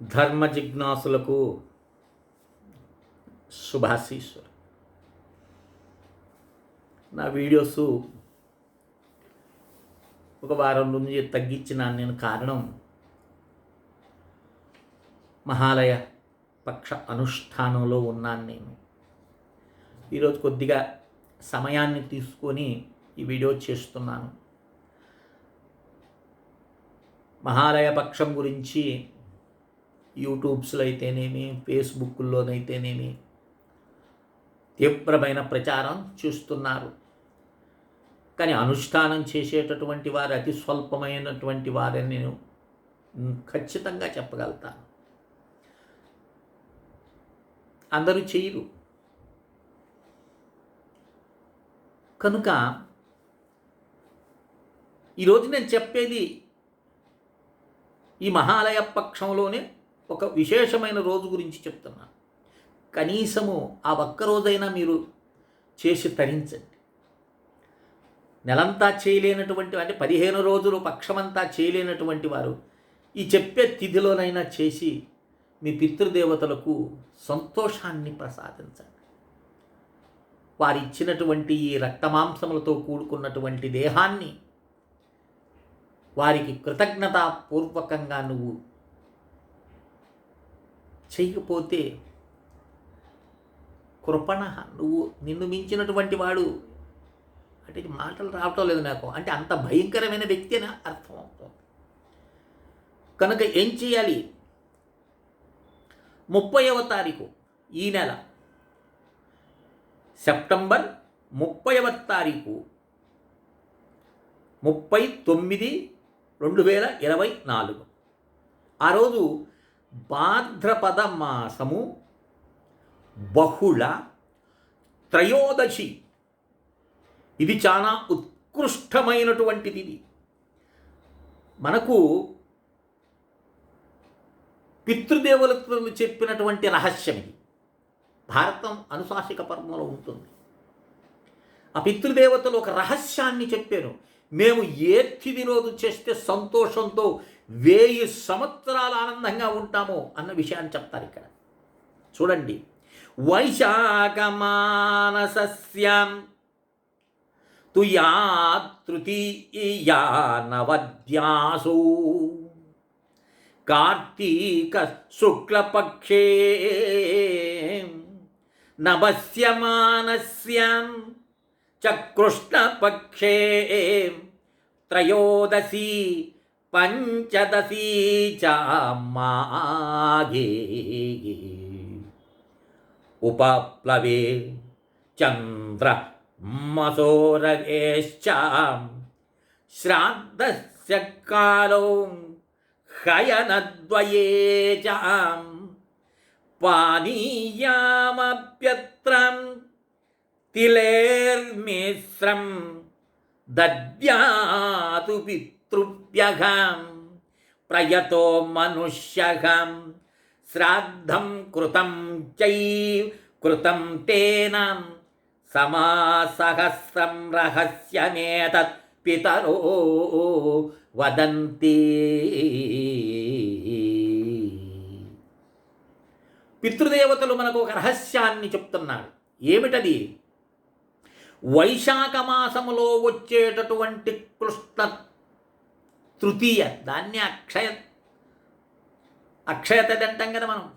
ధర్మ జిజ్ఞాసులకు శుభాశీస్సులు. నా వీడియోస్ ఒక వారం నుంచి తగ్గించిన నేను కారణం మహాలయ పక్ష అనుష్ఠానంలో ఉన్నాను నేను. ఈరోజు కొద్దిగా సమయాన్ని తీసుకొని ఈ వీడియో చేస్తున్నాను. మహాలయ పక్షం గురించి యూట్యూబ్స్లో అయితేనేమి ఫేస్బుక్లోనైతేనేమి తీవ్రమైన ప్రచారం చూస్తున్నారు. కానీ అనుష్ఠానం చేసేటటువంటి వారు అతి స్వల్పమైనటువంటి వారని నేను ఖచ్చితంగా చెప్పగలుగుతాను. అందరూ చేయరు. కనుక ఈరోజు నేను చెప్పేది ఈ మహాలయ పక్షంలోనే ఒక విశేషమైన రోజు గురించి చెప్తున్నాను కనీసము ఆ ఒక్కరోజైనా మీరు చేసి తరించండి. నెలంతా చేయలేనటువంటి అంటే పదిహేను రోజులు పక్షమంతా చేయలేనటువంటి వారు ఈ చెప్పే తిథిలోనైనా చేసి మీ పితృదేవతలకు సంతోషాన్ని ప్రసాదించండి. వారు ఇచ్చినటువంటి ఈ రక్తమాంసములతో కూడుకున్నటువంటి దేహాన్ని వారికి కృతజ్ఞతాపూర్వకంగా నువ్వు చేయకపోతే కృపణ నువ్వు నిన్ను మించినటువంటి వాడు. అంటే మాటలు రావటం లేదు నాకు. అంటే అంత భయంకరమైన వ్యక్తి అని అర్థం అవుతుంది. కనుక ఏం చేయాలి? ముప్పైవ తారీఖు ఈ నెల. సెప్టెంబర్ ముప్పైవ తారీఖు ముప్పై తొమ్మిది రెండు వేల ఇరవై నాలుగు. ఆ రోజు భాద్రపద మాసము బహుళ త్రయోదశి. ఇది చాలా ఉత్కృష్టమైనటువంటిది ఇది. మనకు పితృదేవులతో చెప్పినటువంటి రహస్యం ఇది. భారతం అనుశాసిక పర్వంలో ఉంటుంది. ఆ పితృదేవతలు ఒక రహస్యాన్ని చెప్పారు. మేము ఏ తిథి రోజు చేస్తే సంతోషంతో వేయి సంవత్సరాలు ఆనందంగా ఉంటామో అన్న విషయాన్ని చెప్తారు ఇక్కడ. చూడండి. వైశాఖమానసస్యాం తుయా తృతీయా నవద్యాసు కార్తీక శుక్లపక్షే నవస్యమానస్యాం చ త్రయోదశీ പഞ്ചദശീ ചേ ഉപപ്ലവേ ചന്ദ്ര മസോരകേശ്ചാം ശ്രാദ്ധസ്യ കാലവും ഹയനദ്വയേ ചാം. പാനീയാമപ്യത്രം തിലേർമിശ്രം ദദ്യാതു പിത്ത పితృభ్యఘం ప్రయతో మనుష్యఘం శ్రాద్ధం కృతం చై కృతం తేన సమాసహస్రం రహస్యమేతత్ పితరో వదంతి. పితృదేవతలు మనకు ఒక రహస్యాన్ని చెప్తున్నాడు ఏమిటది? వైశాఖ మాసములో వచ్చేటటువంటి కృష్ణ తృతీయ దాన్ని అక్షయ అక్షయత అంటాం కదా మనం.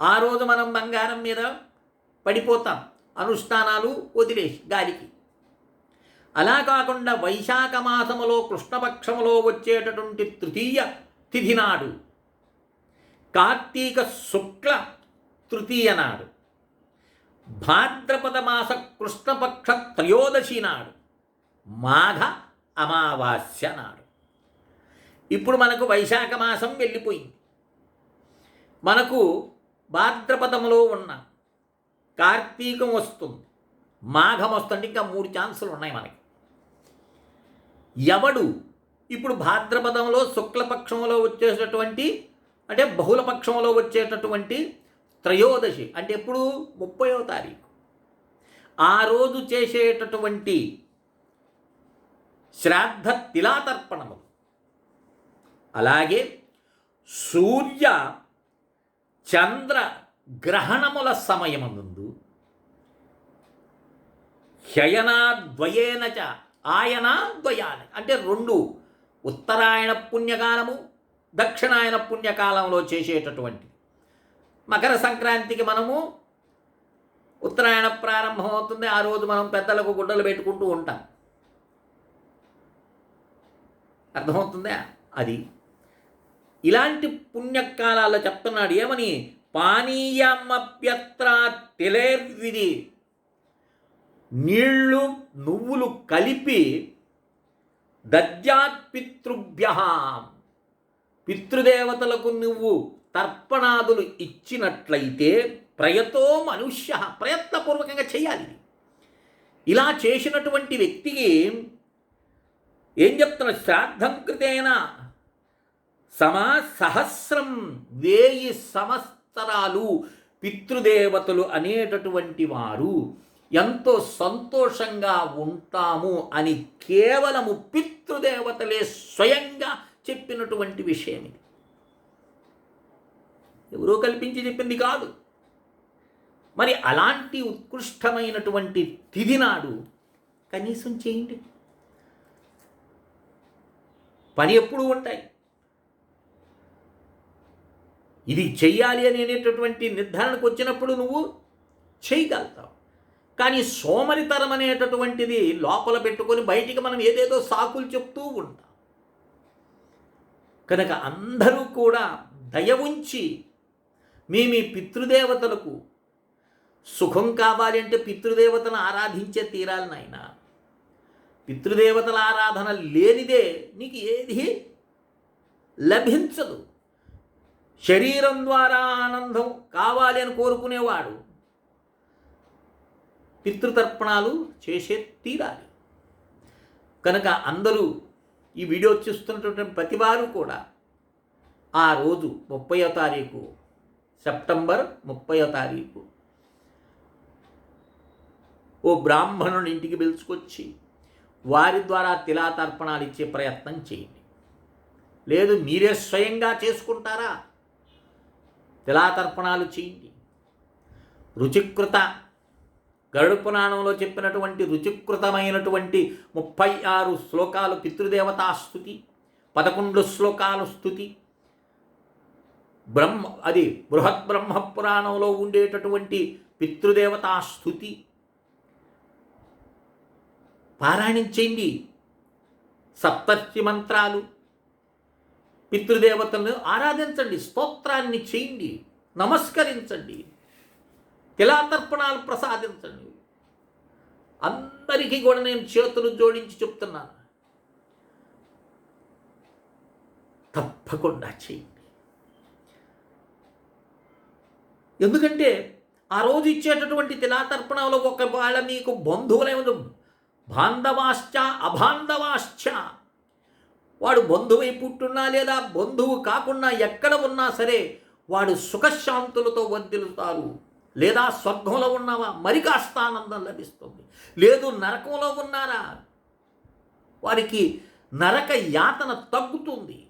ఆ రోజు మనం బంగారం మీద పడిపోతాం. అనుష్ఠానాలు వదిలేసి గాలికి. అలా కాకుండా వైశాఖ మాసములో కృష్ణపక్షములో వచ్చేటటువంటి తృతీయ తిథి నాడు కార్తీక శుక్ల తృతీయ నాడు భాద్రపద మాస కృష్ణపక్ష త్రయోదశి నాడు మాఘ అమావాస్య నాడు. ఇప్పుడు మనకు వైశాఖ మాసం వెళ్ళిపోయింది. మనకు భాద్రపదంలో ఉన్న కార్తీకం వస్తుంది. మాఘం వస్తుంది ఇంకా మూడు ఛాన్సులు ఉన్నాయి మనకి. ఎవడు ఇప్పుడు భాద్రపదంలో శుక్లపక్షంలో వచ్చేటటువంటి అంటే బహుళపక్షంలో వచ్చేటటువంటి త్రయోదశి అంటే ఎప్పుడు ముప్పయో తారీఖు. ఆ రోజు చేసేటటువంటి శ్రాద్ధ తిలాతర్పణము అలాగే సూర్య చంద్ర గ్రహణముల సమయమునందు హ్యయనాద్వయేన చ ఆయనాద్వయాన అంటే రెండు ఉత్తరాయణ పుణ్యకాలము దక్షిణాయన పుణ్యకాలంలో చేసేటటువంటి మకర సంక్రాంతికి మనము ఉత్తరాయణ ప్రారంభం అవుతుంది ఆ రోజు మనం పెద్దలకు గుడ్డలు పెట్టుకుంటూ ఉంటాం. అర్థమవుతుందా? అది. ఇలాంటి పుణ్యకాలాల్లో చెప్తున్నాడు ఏమని? పానీయమప్యత్ర తిలేర్విధి నీళ్ళు నువ్వులు కలిపి దద్యాత్పితృభ్య పితృదేవతలకు నువ్వు తర్పణాదులు ఇచ్చినట్లయితే ప్రయతో మనుష్య. ప్రయత్నపూర్వకంగా చేయాలి. ఇలా చేసినటువంటి వ్యక్తికి ఏం చెప్తున్నా? శ్రాద్ధం కృతేన సమా సహస్రం వేయి సంవత్సరాలు పితృదేవతలు అనేటటువంటి వారు ఎంతో సంతోషంగా ఉంటాము అని కేవలము పితృదేవతలే స్వయంగా చెప్పినటువంటి విషయం ఇది. ఎవరో కల్పించి చెప్పింది కాదు. మరి అలాంటి ఉత్కృష్టమైనటువంటి తిథి నాడు కనీసం చేయండి. పని ఎప్పుడూ ఉంటాయి. ఇది చెయ్యాలి అనేటటువంటి నిర్ధారణకు వచ్చినప్పుడు నువ్వు చేయగలుగుతావు. కానీ సోమరితరం అనేటటువంటిది లోపల పెట్టుకొని బయటికి మనం ఏదేదో సాకులు చెప్తూ ఉంటాం. కనుక అందరూ కూడా దయ ఉంచి మీ మీ పితృదేవతలకు సుఖం కావాలి అంటే పితృదేవతను ఆరాధించే తీరాలి నాయనా. పితృదేవతల ఆరాధన లేనిదే నీకు ఏది లభించదు. శరీరం ద్వారా ఆనందం కావాలి అని కోరుకునేవాడు. పితృతర్పణాలు చేసే తీరాలి. కనుక అందరూ ఈ వీడియో చూస్తున్నటువంటి ప్రతివారు కూడా ఆ రోజు ముప్పయో తారీఖు సెప్టెంబర్ ముప్పయో తారీఖు ఓ బ్రాహ్మణుని ఇంటికి పిలుచుకొచ్చి వారి ద్వారా తిలాతర్పణాలు ఇచ్చే ప్రయత్నం చేయండి. లేదు మీరే స్వయంగా చేసుకుంటారా? తిలాతర్పణాలు చేయండి. రుచికృత గరుడు పురాణంలో చెప్పినటువంటి రుచికృతమైనటువంటి ముప్పై ఆరు శ్లోకాలు పితృదేవతా స్థుతి పదకొండు శ్లోకాలు స్థుతి బ్రహ్మ అది బృహత్ బ్రహ్మ పురాణంలో ఉండేటటువంటి పితృదేవతా స్థుతి పారాయణించండి సప్తర్షి మంత్రాలు పితృదేవతలను ఆరాధించండి. స్తోత్రాన్ని చేయండి. నమస్కరించండి. తిలాతర్పణాలు ప్రసాదించండి. అందరికీ కూడా నేను చేతులు జోడించి చెప్తున్నాను. తప్పకుండా చేయండి. ఎందుకంటే ఆ రోజు ఇచ్చేటటువంటి తిలాతర్పణలో ఒక వాళ్ళ మీకు బంధువులే బాంధవాశ్చ అబాంధవాశ్చ. వాడు బంధువై పుట్టున్నా లేదా బంధువు కాకుండా ఎక్కడ ఉన్నా సరే వాడు సుఖశాంతులతో వర్దిలుతారు లేదా స్వర్గంలో ఉన్నావా? మరి కాస్త ఆనందం లభిస్తుంది. లేదు నరకంలో ఉన్నారా? వారికి నరక యాతన తగ్గుతుంది.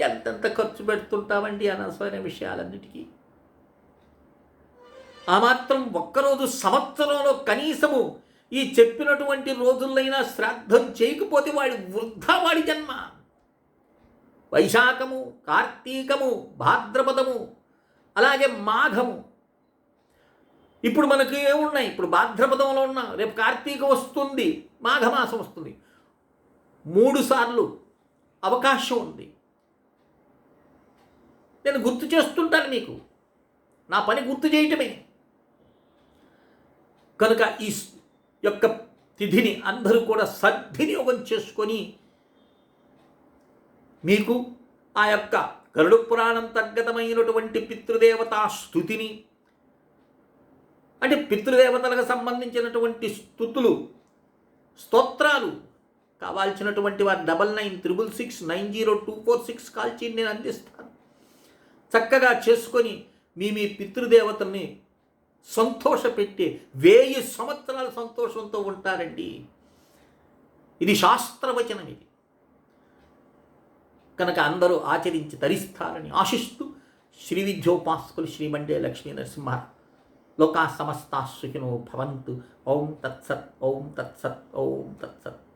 ఎంతెంత ఖర్చు పెడుతుంటామండి అనవసరమైన విషయాలన్నిటికీ? ఆ మాత్రం ఒక్కరోజు సంవత్సరంలో కనీసము ఈ చెప్పినటువంటి రోజులైనా శ్రాద్ధం చేయకపోతే వాడి వృద్ధ వాడి జన్మ. వైశాఖము కార్తీకము భాద్రపదము అలాగే మాఘము. ఇప్పుడు మనకి ఏమున్నాయి? ఇప్పుడు భాద్రపదంలో ఉన్న రేపు కార్తీకం వస్తుంది మాఘమాసం వస్తుంది. మూడు సార్లు అవకాశం ఉంది. నేను గుర్తు చేస్తుంటాను మీకు. నా పని గుర్తు చేయటమే. కనుక ఈ యొక్క తిథిని అందరూ కూడా సద్వినియోగం చేసుకొని మీకు ఆ యొక్క గరుడు పురాణం తగ్గతమైనటువంటి పితృదేవతా స్థుతిని అంటే పితృదేవతలకు సంబంధించినటువంటి స్థుతులు స్తోత్రాలు కావాల్సినటువంటి వారు double nine triple six nine zero two four six call చేయండి నేను అందిస్తాను. చక్కగా చేసుకొని మీ మీ పితృదేవతల్ని సంతోషపెట్టి వేయి సంవత్సరాల సంతోషంతో ఉంటారండి. ఇది శాస్త్రవచనం ఇది. కనుక అందరూ ఆచరించి తరిస్తారని ఆశిస్తూ శ్రీ విద్యోపాసకులు శ్రీమండే లక్ష్మీ నరసింహ లోకా సమస్తా సుఖినో భవంతు. ఓం తత్సత్ ఓం తత్సత్ ఓం తత్సత్.